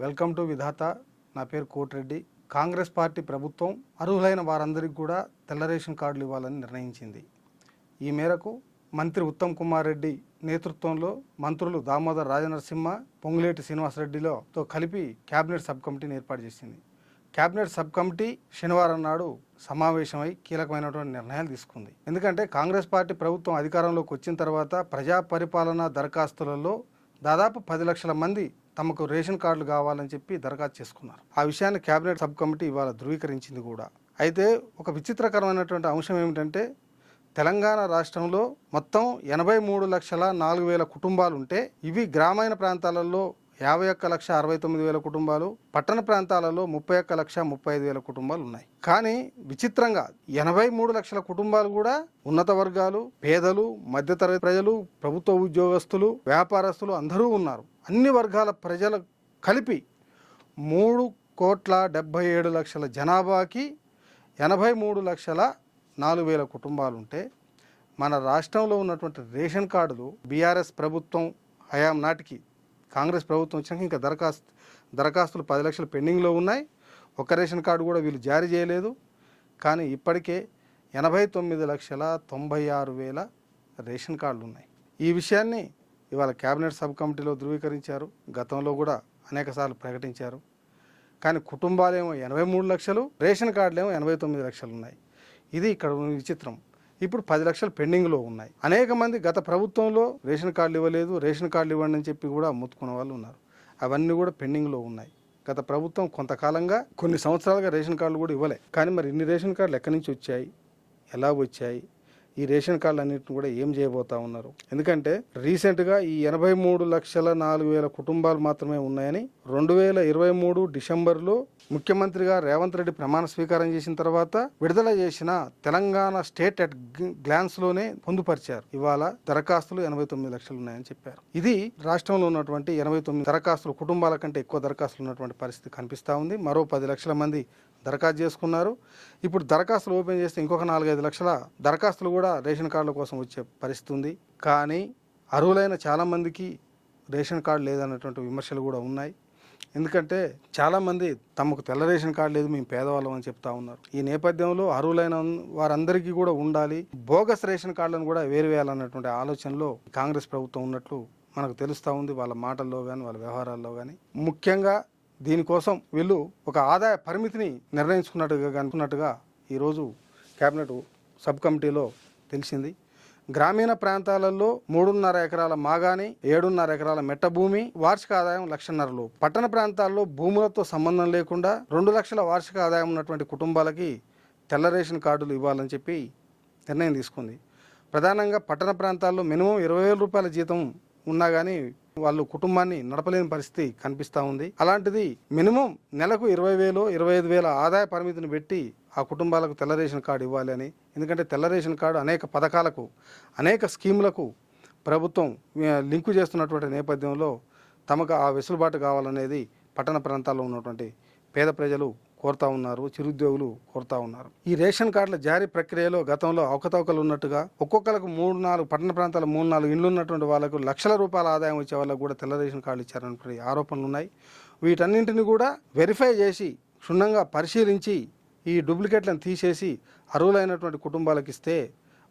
Welcome to విధాత. నా పేరు Koti Reddy. Congress party ప్రభుత్వం అర్హులైన వారందరికీ కూడా తెల్ల రేషన్ కార్డులు ఇవ్వాలని నిర్ణయించింది. ఈ మేరకు మంత్రి ఉత్తమ్ కుమార్ రెడ్డి నేతృత్వంలో మంత్రులు దామోదర్ రాజనరసింహ పొంగులేటి శ్రీనివాసరెడ్డిలతో కలిపి కేబినెట్ సబ్ కమిటీని ఏర్పాటు చేసింది. కేబినెట్ సబ్ కమిటీ శనివారం నాడు సమావేశమై కీలకమైనటువంటి నిర్ణయాలు తీసుకుంది. ఎందుకంటే కాంగ్రెస్ పార్టీ ప్రభుత్వం అధికారంలోకి వచ్చిన తర్వాత ప్రజా పరిపాలన దరఖాస్తులలో దాదాపు పది లక్షల మంది తమకు రేషన్ కార్డులు కావాలని చెప్పి దరఖాస్తు చేసుకున్నారు. ఆ విషయాన్ని కేబినెట్ సబ్ కమిటీ ఇవాళ ధృవీకరించింది కూడా. అయితే ఒక విచిత్రకరమైనటువంటి అంశం ఏమిటంటే తెలంగాణ రాష్ట్రంలో మొత్తం ఎనభై మూడు లక్షల నాలుగు వేల కుటుంబాలు ఉంటే ఇవి గ్రామీణ ప్రాంతాలలో యాభై ఒక్క లక్ష అరవై తొమ్మిది వేల కుటుంబాలు పట్టణ ప్రాంతాలలో ముప్పై ఒక్క లక్ష ముప్పై ఐదు వేల కుటుంబాలు ఉన్నాయి. కానీ విచిత్రంగా ఎనభై మూడు లక్షల కుటుంబాలు కూడా ఉన్నత వర్గాలు పేదలు మధ్యతరగతి ప్రజలు ప్రభుత్వ ఉద్యోగస్తులు వ్యాపారస్తులు అందరూ ఉన్నారు. అన్ని వర్గాల ప్రజలు కలిపి మూడు కోట్ల డెబ్భై ఏడు లక్షల జనాభాకి ఎనభై మూడు లక్షల నాలుగు వేల కుటుంబాలు ఉంటే మన రాష్ట్రంలో ఉన్నటువంటి రేషన్ కార్డులు బీఆర్ఎస్ ప్రభుత్వం హయాం నాటికి కాంగ్రెస్ ప్రభుత్వం వచ్చినాక ఇంకా దరఖాస్తు దరఖాస్తులు పది లక్షలు పెండింగ్లో ఉన్నాయి. ఒక రేషన్ కార్డు కూడా వీళ్ళు జారీ చేయలేదు. కానీ ఇప్పటికే ఎనభై తొమ్మిది లక్షల తొంభై ఆరు వేల రేషన్ కార్డులు ఉన్నాయి ఈ విషయాన్ని ఇవాళ కేబినెట్ సబ్ కమిటీలో ధృవీకరించారు. గతంలో కూడా అనేకసార్లు ప్రకటించారు. కానీ కుటుంబాలేమో ఎనభై మూడు లక్షలు రేషన్ కార్డులేమో ఎనభై తొమ్మిది లక్షలు ఉన్నాయి. ఇది ఇక్కడ విచిత్రం. ఇప్పుడు పది లక్షలు పెండింగ్లో ఉన్నాయి. అనేక మంది గత ప్రభుత్వంలో రేషన్ కార్డులు ఇవ్వలేదు రేషన్ కార్డులు ఇవ్వండి అని చెప్పి కూడా ముత్తుకున్న వాళ్ళు ఉన్నారు. అవన్నీ కూడా పెండింగ్లో ఉన్నాయి. గత ప్రభుత్వం కొంతకాలంగా కొన్ని సంవత్సరాలుగా రేషన్ కార్డులు కూడా ఇవ్వలే. కానీ మరి ఇన్ని రేషన్ కార్డులు ఎక్కడి నుంచి వచ్చాయి? ఎలా వచ్చాయి? ఈ రేషన్ కార్డులు అన్నింటిని కూడా ఏం చేయబోతా ఉన్నారు? ఎందుకంటే రీసెంట్గా ఈ ఎనభై మూడు లక్షల నాలుగు వేల కుటుంబాలు మాత్రమే ఉన్నాయని రెండు వేల ఇరవై మూడు డిసెంబర్లో ముఖ్యమంత్రిగా రేవంత్ రెడ్డి ప్రమాణ స్వీకారం చేసిన తర్వాత విడుదల చేసిన తెలంగాణ స్టేట్ అట్ గ్లాన్స్లోనే పొందుపరిచారు. ఇవాళ దరఖాస్తులు ఎనభై తొమ్మిది లక్షలు ఉన్నాయని చెప్పారు. ఇది రాష్ట్రంలో ఉన్నటువంటి ఎనభై తొమ్మిది దరఖాస్తులు కుటుంబాల కంటే ఎక్కువ దరఖాస్తులు ఉన్నటువంటి పరిస్థితి కనిపిస్తూ ఉంది. మరో పది లక్షల మంది దరఖాస్తు చేసుకున్నారు. ఇప్పుడు దరఖాస్తులు ఓపెన్ చేస్తే ఇంకొక నాలుగైదు లక్షల దరఖాస్తులు కూడా రేషన్ కార్డుల కోసం వచ్చే పరిస్థితి ఉంది. కానీ అర్హులైన చాలామందికి రేషన్ కార్డు లేదన్నటువంటి విమర్శలు కూడా ఉన్నాయి. ఎందుకంటే చాలామంది తమకు తెల్ల రేషన్ కార్డు లేదు మేము పేదవాళ్ళం అని చెప్తా ఉన్నారు. ఈ నేపథ్యంలో అర్హులైన వారందరికీ కూడా ఉండాలి. బోగస్ రేషన్ కార్డులను కూడా వేరువేయాలన్నటువంటి ఆలోచనలో కాంగ్రెస్ ప్రభుత్వం ఉన్నట్లు మనకు తెలుస్తూ ఉంది. వాళ్ళ మాటల్లో కానీ వాళ్ళ వ్యవహారాల్లో కానీ ముఖ్యంగా దీనికోసం వీళ్ళు ఒక ఆదాయ పరిమితిని నిర్ణయించుకున్నట్టుగా అనుకున్నట్టుగా ఈరోజు కేబినెట్ సబ్ కమిటీలో తెలిసింది. గ్రామీణ ప్రాంతాలలో మూడున్నర ఎకరాల మాగాని ఏడున్నర ఎకరాల మెట్ట భూమి వార్షిక ఆదాయం లక్షన్నరలు. పట్టణ ప్రాంతాల్లో భూములతో సంబంధం లేకుండా రెండు లక్షల వార్షిక ఆదాయం ఉన్నటువంటి కుటుంబాలకి తెల్ల రేషన్ కార్డులు ఇవ్వాలని చెప్పి నిర్ణయం తీసుకుంది. ప్రధానంగా పట్టణ ప్రాంతాల్లో మినిమం ఇరవై వేల రూపాయల జీతం ఉన్నా కానీ వాళ్ళు కుటుంబాన్ని నడపలేని పరిస్థితి కనిపిస్తూ ఉంది. అలాంటిది మినిమం నెలకు ఇరవై వేలు ఇరవై ఐదు వేల ఆదాయ పరిమితిని పెట్టి ఆ కుటుంబాలకు తెల్ల రేషన్ కార్డు ఇవ్వాలి అని. ఎందుకంటే తెల్ల రేషన్ కార్డు అనేక పథకాలకు అనేక స్కీములకు ప్రభుత్వం లింకు చేస్తున్నటువంటి నేపథ్యంలో తమకు ఆ వెసులుబాటు కావాలనేది పట్టణ ప్రాంతాల్లో ఉన్నటువంటి పేద ప్రజలు కోరుతా ఉన్నారు చిరుద్యోగులు కోరుతా ఉన్నారు. ఈ రేషన్ కార్డుల జారీ ప్రక్రియలో గతంలో అవకతవకలు ఉన్నట్టుగా ఒక్కొక్కరికి మూడు నాలుగు పట్టణ ప్రాంతాల మూడు నాలుగు ఇండ్లు ఉన్నటువంటి వాళ్ళకు లక్షల రూపాయల ఆదాయం వచ్చే వాళ్ళకు కూడా తెల్ల రేషన్ కార్డులు ఇచ్చారన్నటువంటి ఆరోపణలు ఉన్నాయి వీటన్నింటిని కూడా వెరిఫై చేసి క్షుణ్ణంగా పరిశీలించి ఈ డూప్లికేట్లను తీసేసి అర్హులైనటువంటి కుటుంబాలకు ఇస్తే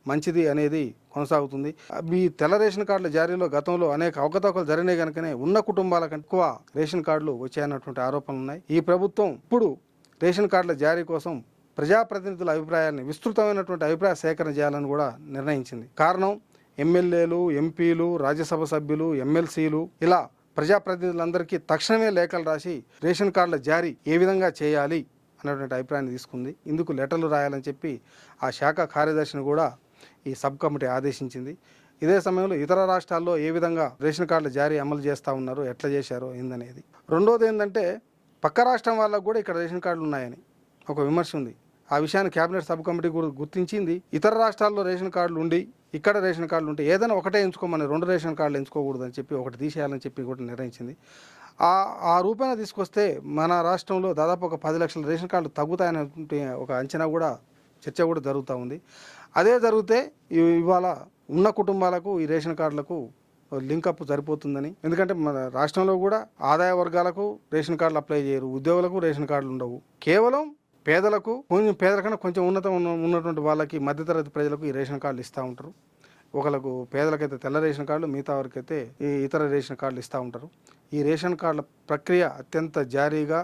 మంచిది అనేది కొనసాగుతుంది. మీ తెల్ల రేషన్ కార్డుల జారీలో గతంలో అనేక అవకతవకలు జరిగినాయి కనుకనే ఉన్న కుటుంబాల ఎక్కువ రేషన్ కార్డులు వచ్చాయన్నటువంటి ఆరోపణలు ఉన్నాయి. ఈ ప్రభుత్వం ఇప్పుడు రేషన్ కార్డుల జారీ కోసం ప్రజాప్రతినిధుల అభిప్రాయాన్ని విస్తృతమైనటువంటి అభిప్రాయ సేకరణ చేయాలని కూడా నిర్ణయించింది. కారణం ఎమ్మెల్యేలు ఎంపీలు రాజ్యసభ సభ్యులు ఎమ్మెల్సీలు ఇలా ప్రజాప్రతినిధులందరికీ తక్షణమే లేఖలు రాసి రేషన్ కార్డుల జారీ ఏ విధంగా చేయాలి? అనేటువంటి అభిప్రాయాన్ని తీసుకుంది. ఇందుకు లెటర్లు రాయాలని చెప్పి ఆ శాఖ కార్యదర్శిని కూడా ఈ సబ్ కమిటీ ఆదేశించింది. ఇదే సమయంలో ఇతర రాష్ట్రాల్లో ఏ విధంగా రేషన్ కార్డుల జారీ అమలు చేస్తూ ఉన్నారు ఎట్లా చేశారో ఏందనేది. రెండోది ఏంటంటే పక్క రాష్ట్రం వాళ్ళకు కూడా ఇక్కడ రేషన్ కార్డులు ఉన్నాయని ఒక విమర్శ ఉంది. ఆ విషయాన్ని కేబినెట్ సబ్ కమిటీ కూడా గుర్తించింది. ఇతర రాష్ట్రాల్లో రేషన్ కార్డులు ఉండి ఇక్కడ రేషన్ కార్డులు ఉంటే ఏదైనా ఒకటే ఎంచుకోమని రెండు రేషన్ కార్డులు ఎంచుకోకూడదని చెప్పి ఒకటి తీసేయాలని చెప్పి కూడా నిర్ణయించింది. ఆ ఆ తీసుకొస్తే మన రాష్ట్రంలో దాదాపు ఒక పది లక్షల రేషన్ కార్డులు తగ్గుతాయనే ఒక అంచనా కూడా చర్చ కూడా జరుగుతూ ఉంది. అదే జరిగితే ఇవాళ ఉన్న కుటుంబాలకు ఈ రేషన్ కార్డులకు లింకప్ సరిపోతుందని. ఎందుకంటే మన రాష్ట్రంలో కూడా ఆదాయ వర్గాలకు రేషన్ కార్డులు అప్లై చేయరు ఉద్యోగులకు రేషన్ కార్డులు ఉండవు. కేవలం పేదలకు కొంచెం పేదల కన్నా కొంచెం ఉన్నత ఉన్న- ఉన్నటువంటి వాళ్ళకి మధ్యతరగతి ప్రజలకు ఈ రేషన్ కార్డులు ఇస్తూ ఉంటారు. ఒకళ్ళకు పేదలకైతే తెల్ల రేషన్ కార్డులు మిగతా వారికైతే ఈ ఇతర రేషన్ కార్డులు ఇస్తూ ఉంటారు. ఈ రేషన్ కార్డుల ప్రక్రియ అత్యంత జారీగా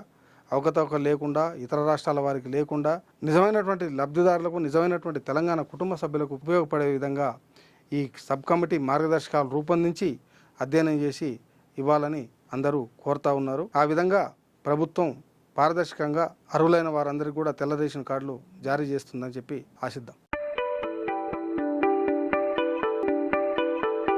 అవకతవకలు లేకుండా ఇతర రాష్ట్రాల వారికి లేకుండా నిజమైనటువంటి లబ్ధిదారులకు నిజమైనటువంటి తెలంగాణ కుటుంబ సభ్యులకు ఉపయోగపడే విధంగా ఈ సబ్ కమిటీ మార్గదర్శకాలు రూపొందించి అధ్యయనం చేసి ఇవ్వాలని అందరూ కోరుతా ఉన్నారు. ఆ విధంగా ప్రభుత్వం పారదర్శకంగా అర్హులైన వారందరికీ కూడా తెల్ల రేషన్ కార్డులు జారీ చేస్తుందని చెప్పి ఆశిద్దాం.